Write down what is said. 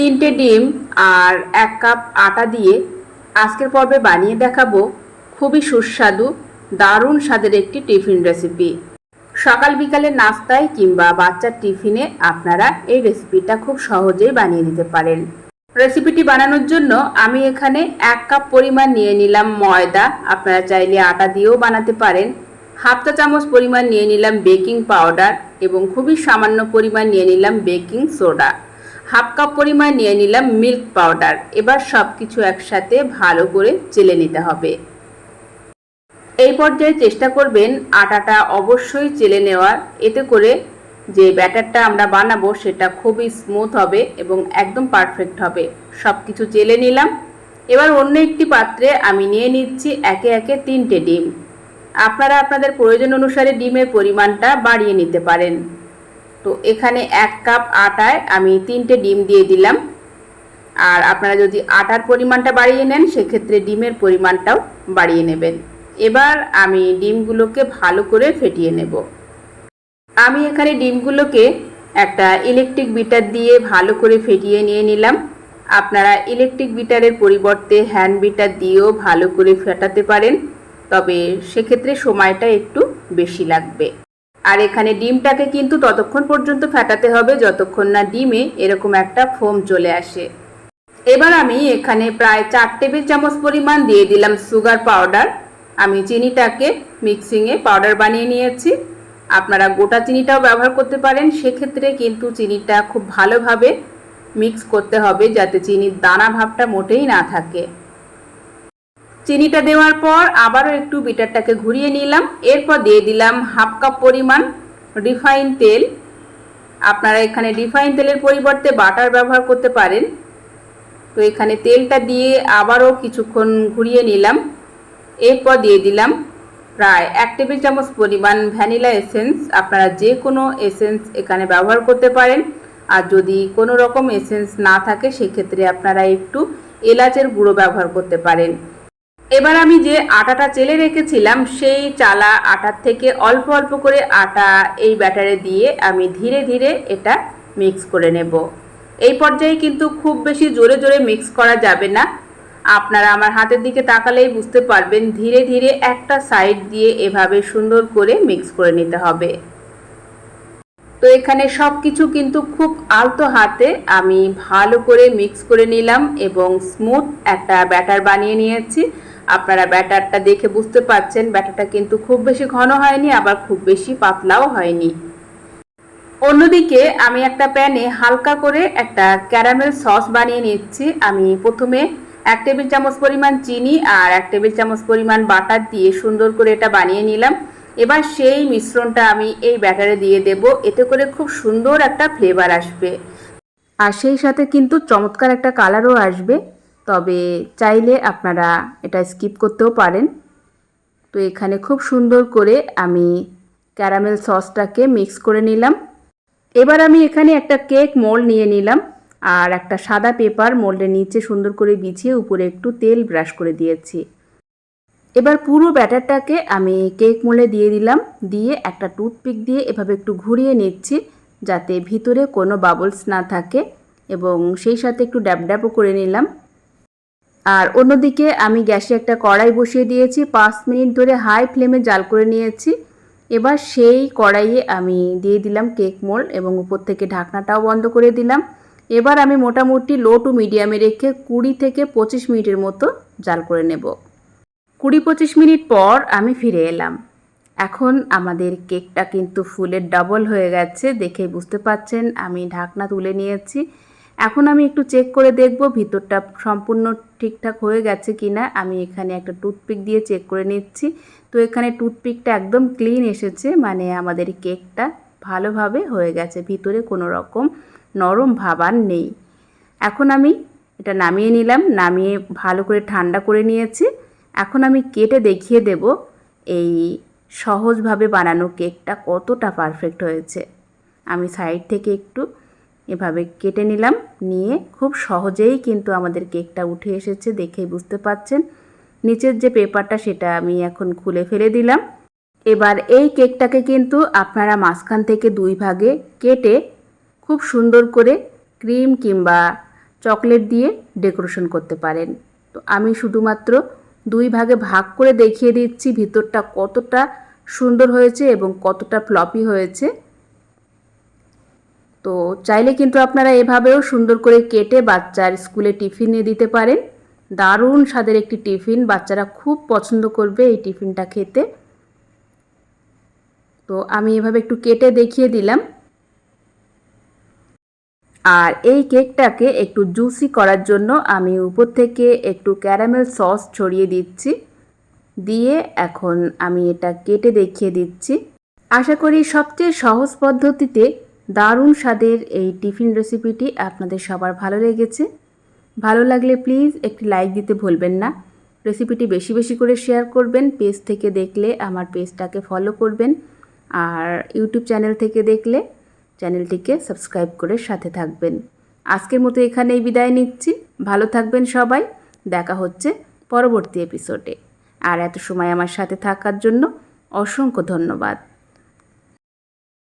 তিনটে ডিম আর এক কাপ আটা দিয়ে আজকের পর্বে বানিয়ে দেখাবো খুবই সুস্বাদু, দারুণ স্বাদের একটি টিফিন রেসিপি সকাল বিকালের নাস্তায় কিংবা বাচ্চার টিফিনে আপনারা এই রেসিপিটা খুব সহজেই বানিয়ে নিতে পারেন। রেসিপিটি বানানোর জন্য আমি এখানে এক কাপ পরিমাণ নিয়ে নিলাম ময়দা, আপনারা চাইলে আটা দিয়েও বানাতে পারেন। হাফ চা চামচ পরিমাণ নিয়ে নিলাম বেকিং পাউডার এবং খুবই সামান্য পরিমাণ নিয়ে নিলাম বেকিং সোডা। হাফ কাপ পরিমাণ নিয়ে নিলাম মিল্ক পাউডার। এবার সব কিছু একসাথে ভালো করে চেলে নিতে হবে। এই পর্যায়ে চেষ্টা করবেন আটাটা অবশ্যই চেলে নেওয়ার। এতে করে যে ব্যাটারটা আমরা বানাবো সেটা খুবই স্মুথ হবে এবং একদম পারফেক্ট হবে। সব কিছু চেলে নিলাম। এবার অন্য একটি পাত্রে আমি নিয়ে নিচ্ছি একে একে তিনটে ডিম। আপনারা আপনাদের প্রয়োজন অনুসারে ডিমের পরিমাণটা বাড়িয়ে নিতে পারেন। তো এখানে এক কাপ আটায় আমি তিনটে ডিম দিয়ে দিলাম। আর আপনারা যদি আটার পরিমাণটা বাড়িয়ে নেন, সেক্ষেত্রে ডিমের পরিমাণটাও বাড়িয়ে নেবেন। এবার আমি ডিমগুলোকে ভালো করে ফেটিয়ে নেব। আমি এখানে ডিমগুলোকে একটা ইলেকট্রিক বিটার দিয়ে ভালো করে ফেটিয়ে নিয়ে নিলাম। আপনারা ইলেকট্রিক বিটারের পরিবর্তে হ্যান্ড বিটার দিয়েও ভালো করে ফেটাতে পারেন, তবে সেক্ষেত্রে সময়টা একটু বেশি লাগবে। আর এখানে ডিমটাকে কিন্তু ততক্ষণ পর্যন্ত ফেটাতে হবে, যতক্ষণ না ডিমে এরকম একটা ফোম চলে আসে। এবার আমি এখানে প্রায় চার টেবিল চামচ পরিমাণ দিয়ে দিলাম সুগার পাউডার। আমি চিনিটাকে মিক্সিংয়ে পাউডার বানিয়ে নিয়েছি। আপনারা গোটা চিনিটাও ব্যবহার করতে পারেন, সেক্ষেত্রে কিন্তু চিনিটা খুব ভালোভাবে মিক্স করতে হবে, যাতে চিনির দানা ভাবটা মোটেই না থাকে। চিনিটা দেওয়ার পর আবারও একটু বিটারটাকে ঘুরিয়ে নিলাম। এরপর দিয়ে দিলাম হাফ কাপ পরিমাণ রিফাইন তেল। আপনারা এখানে রিফাইন তেলের পরিবর্তে বাটার ব্যবহার করতে পারেন। তো এখানে তেলটা দিয়ে আবারও কিছুক্ষণ ঘুরিয়ে নিলাম। এরপর দিয়ে দিলাম প্রায় এক টেবিল চামচ পরিমাণ ভ্যানিলা এসেন্স। আপনারা যে কোনো এসেন্স এখানে ব্যবহার করতে পারেন। আর যদি কোনো রকম এসেন্স না থাকে, সেক্ষেত্রে আপনারা একটু এলাচের গুঁড়ো ব্যবহার করতে পারেন। এবার আমি যে আটাটা চেলে রেখেছিলাম, সেই চালা আটার থেকে অল্প অল্প করে আটা এই ব্যাটারে দিয়ে আমি ধীরে ধীরে এটা মিক্স করে নেব। এই পর্যায়ে কিন্তু খুব বেশি জোরে জোরে মিক্স করা যাবে না। আপনারা আমার হাতের দিকে তাকালেই বুঝতে পারবেন, ধীরে ধীরে একটা সাইড দিয়ে এভাবে সুন্দর করে মিক্স করে নিতে হবে। তো এখানে সব কিছু কিন্তু খুব আলতো হাতে আমি ভালো করে মিক্স করে নিলাম এবং স্মুথ একটা ব্যাটার বানিয়ে নিয়েছি। আপনারা ব্যাটারটা দেখে বুঝতে পারছেন, ব্যাটারটা কিন্তু খুব বেশি ঘন হয়নি, আবার খুব বেশি পাতলাও হয়নি। অন্যদিকে আমি একটা প্যানে হালকা করে একটা ক্যারামেল সস বানিয়ে নিচ্ছি। আমি প্রথমে এক টেবিল চামচ পরিমাণ চিনি আর এক টেবিল চামচ পরিমাণ বাটার দিয়ে সুন্দর করে এটা বানিয়ে নিলাম। এবার সেই মিশ্রণটা আমি এই ব্যাটারে দিয়ে দেব, এতে করে খুব সুন্দর একটা ফ্লেভার আসবে। আর সেই সাথে কিন্তু চমৎকার একটা কালারও আসবে। তবে চাইলে আপনারা এটা স্কিপ করতেও পারেন। তো এখানে খুব সুন্দর করে আমি ক্যারামেল সসটাকে মিক্স করে নিলাম। এবার আমি এখানে একটা কেক মোল্ড নিয়ে নিলাম আর একটা সাদা পেপার মোল্ডের নিচে সুন্দর করে বিছিয়ে উপরে একটু তেল ব্রাশ করে দিয়েছি। এবার পুরো ব্যাটারটাকে আমি কেক মোলে দিয়ে দিলাম, দিয়ে একটা টুথপিক দিয়ে এভাবে একটু ঘুরিয়ে নিচ্ছি যাতে ভিতরে কোনো বাবলস না থাকে এবং সেই সাথে একটু ড্যাব ড্যাবও করে নিলাম। আর অন্যদিকে আমি গ্যাসে একটা কড়াই বসিয়ে দিয়েছি, পাঁচ মিনিট ধরে হাই ফ্লেমে জাল করে নিয়েছি। এবার সেই কড়াইয়ে আমি দিয়ে দিলাম কেক মোল্ড এবং উপর থেকে ঢাকনাটাও বন্ধ করে দিলাম। এবার আমি মোটামুটি লো টু মিডিয়ামে রেখে কুড়ি থেকে পঁচিশ মিনিটের মতো জাল করে নেব। কুড়ি পঁচিশ মিনিট পর আমি ফিরে এলাম। এখন আমাদের কেকটা কিন্তু ফুলের ডাবল হয়ে গেছে, দেখে বুঝতে পাচ্ছেন আমি ঢাকনা তুলে নিয়েছি। এখন আমি একটু চেক করে দেখব ভিতরটা সম্পূর্ণ ঠিকঠাক হয়ে গেছে কি না আমি এখানে একটা টুথপিক দিয়ে চেক করে নিচ্ছি। তো এখানে টুথপিকটা একদম ক্লিন এসেছে মানে আমাদের কেকটা ভালোভাবে হয়ে গেছে। ভিতরে কোনো রকম নরম ভাব আর নেই। এখন আমি এটা নামিয়ে নিলাম, নামিয়ে ভালো করে ঠান্ডা করে নিয়েছি। এখন আমি কেটে দেখিয়ে দেব এই সহজভাবে বানানো কেকটা কতটা পারফেক্ট হয়েছে। আমি সাইড থেকে একটু এভাবে কেটে নিলাম। নিয়ে খুব সহজেই কিন্তু আমাদের কেকটা উঠে এসেছে দেখেই বুঝতে পাচ্ছেন। নিচের যে পেপারটা সেটা আমি এখন খুলে ফেলে দিলাম। এবার এই কেকটাকে কিন্তু আপনারা মাঝখান থেকে দুই ভাগে কেটে খুব সুন্দর করে ক্রিম কিংবা চকলেট দিয়ে ডেকোরেশন করতে পারেন। তো আমি শুধুমাত্র দুই ভাগে ভাগ করে দেখিয়ে দিচ্ছি ভিতরটা কতটা সুন্দর হয়েছে এবং কতটা ফ্লপি হয়েছে। তো চাইলে কিন্তু আপনারা এভাবেও সুন্দর করে কেটে বাচ্চার স্কুলে টিফিনে দিতে পারেন। দারুণ স্বাদের একটি টিফিন, বাচ্চারা খুব পছন্দ করবে এই টিফিনটা খেতে। তো আমি এভাবে একটু কেটে দেখিয়ে দিলাম। আর এই কেকটাকে একটু জুসি করার জন্য আমি উপর থেকে একটু ক্যারামেল সস ছড়িয়ে দিচ্ছি। দিয়ে এখন আমি এটা কেটে দেখিয়ে দিচ্ছি। আশা করি সবচেয়ে সহজ পদ্ধতিতে দারুণ স্বাদের এই টিফিন রেসিপিটি আপনাদের সবার ভালো লেগেছে। ভালো লাগলে প্লিজ একটি লাইক দিতে ভুলবেন না। রেসিপিটি বেশি বেশি করে শেয়ার করবেন, পেজ থেকে দেখলে, আমার পেজটাকে ফলো করবেন আর ইউটিউব চ্যানেল থেকে দেখলে চ্যানেলটিকে সাবস্ক্রাইব করে সাথে থাকবেন। আজকের মতো এখানেই বিদায় নিচ্ছি। ভালো থাকবেন সবাই। দেখা হচ্ছে পরবর্তী এপিসোডে আর এত সময় আমার সাথে থাকার জন্য অসংখ্য ধন্যবাদ।